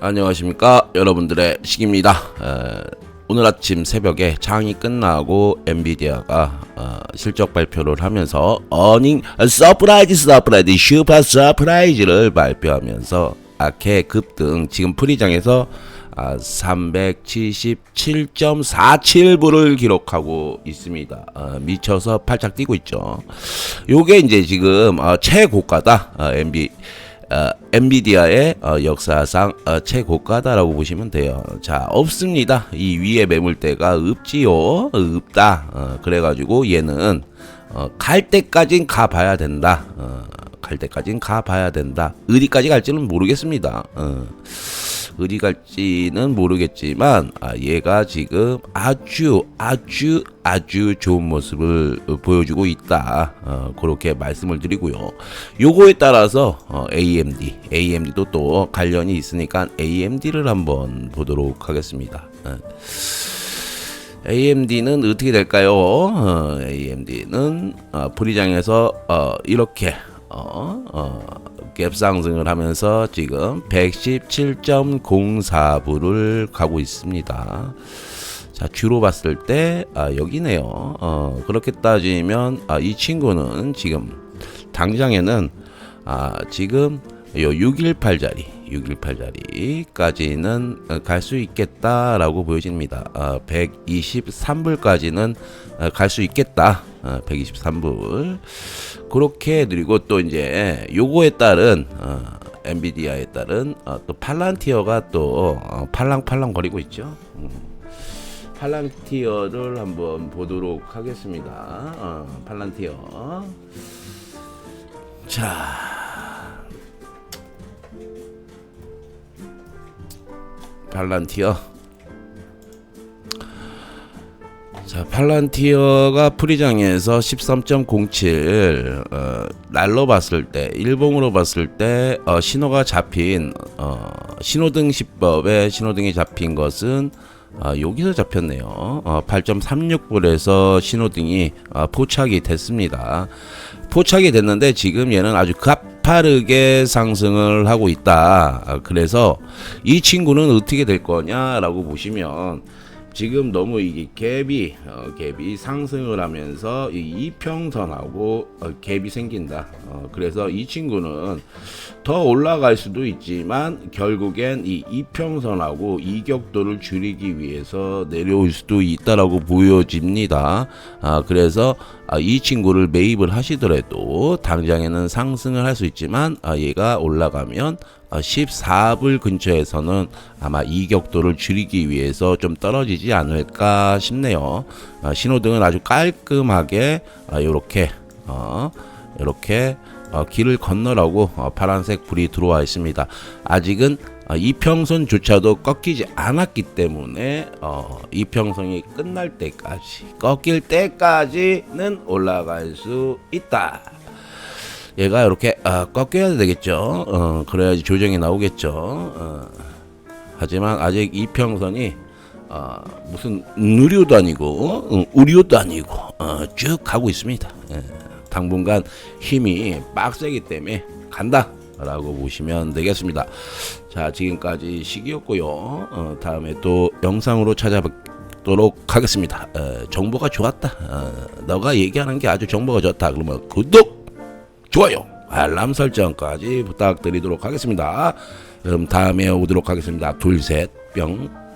안녕하십니까 여러분들의 시기입니다. 에, 오늘 아침 새벽에 장이 끝나고 엔비디아가 어, 실적 발표를 하면서 어닝 서프라이즈 서프라이즈 슈퍼 서프라이즈를 발표하면서 아케 급등 지금 프리장에서 아, 377.47불을 기록하고 있습니다. 어, 미쳐서 팔짝 뛰고 있죠. 요게 이제 지금 어, 최고가다. 어, MB 어, 엔비디아의 어, 역사상 어, 최고가다라고 보시면 돼요. 자, 없습니다. 이 위에 매물대가 없지요. 어, 없다. 어, 그래가지고 얘는 어, 갈 때까진 가봐야 된다. 어, 갈 때까진 가봐야 된다. 어디까지 갈지는 모르겠습니다. 어. 어디 갈지는 모르겠지만 아, 얘가 지금 아주 아주 아주 좋은 모습을 어, 보여주고 있다 어, 그렇게 말씀을 드리고요 요거에 따라서 어, AMD AMD도 또 관련이 있으니까 AMD를 한번 보도록 하겠습니다 어. AMD는 어떻게 될까요? 어, AMD는 어, 불이장에서 어, 이렇게 갭 상승을 하면서 지금 117.04불을 가고 있습니다. 자, 주로 봤을 때 아, 여기네요. 어, 그렇게 따지면 아, 이 친구는 지금 당장에는 아, 지금 요 618자리, 618자리까지는 갈 수 있겠다라고 보여집니다. 아, 123불까지는 갈 수 있겠다. 아, 123불. 그렇게 드리고 또 이제 요거에 따른 어, 엔비디아에 따른 어, 또 팔란티어가 또 어, 팔랑팔랑 거리고 있죠. 음. 팔란티어를 한번 보도록 하겠습니다. 어, 팔란티어. 자. 팔란티어. 자, 팔란티어가 프리장에서 13.07 어, 날로 봤을 때 일봉으로 봤을 때 어, 신호가 잡힌 어, 신호등 시법에 신호등이 잡힌 것은 아, 여기서 잡혔네요. 어, 8.36불에서 신호등이 어, 포착이 됐습니다. 포착이 됐는데 지금 얘는 아주 가파르게 상승을 하고 있다. 아, 그래서 이 친구는 어떻게 될 거냐라고 보시면 지금 너무 이게 갭이 어, 갭이 상승을 하면서 이 이평선하고 어, 갭이 생긴다. 어, 그래서 이 친구는 더 올라갈 수도 있지만 결국엔 이 이평선하고 이격도를 줄이기 위해서 내려올 수도 있다라고 보여집니다. 아, 그래서 아, 이 친구를 매입을 하시더라도 당장에는 상승을 할 수 있지만 아, 얘가 올라가면 어, 14불 근처에서는 아마 이격도를 줄이기 위해서 좀 떨어지지 않을까 싶네요. 어, 신호등은 아주 깔끔하게 이렇게 어, 이렇게 어, 길을 건너라고 어, 파란색 불이 들어와 있습니다. 아직은 어, 이평선조차도 꺾이지 않았기 때문에 어, 이평선이 끝날 때까지 꺾일 때까지는 올라갈 수 있다. 얘가 이렇게 아, 꺾여야 되겠죠. 어, 그래야지 조정이 나오겠죠. 어, 하지만 아직 이평선이 어, 무슨 누리호도 아니고 어, 우리호도 아니고 어, 쭉 가고 있습니다. 예, 당분간 힘이 빡세기 때문에 간다. 라고 보시면 되겠습니다. 자, 지금까지 시기였고요. 어, 다음에 또 영상으로 찾아뵙도록 하겠습니다. 어, 정보가 좋았다. 어, 너가 얘기하는 게 아주 정보가 좋다. 그러면 구독! 좋아요, 알람 설정까지 부탁드리도록 하겠습니다. 그럼 다음에 오도록 하겠습니다. 둘, 셋, 뿅.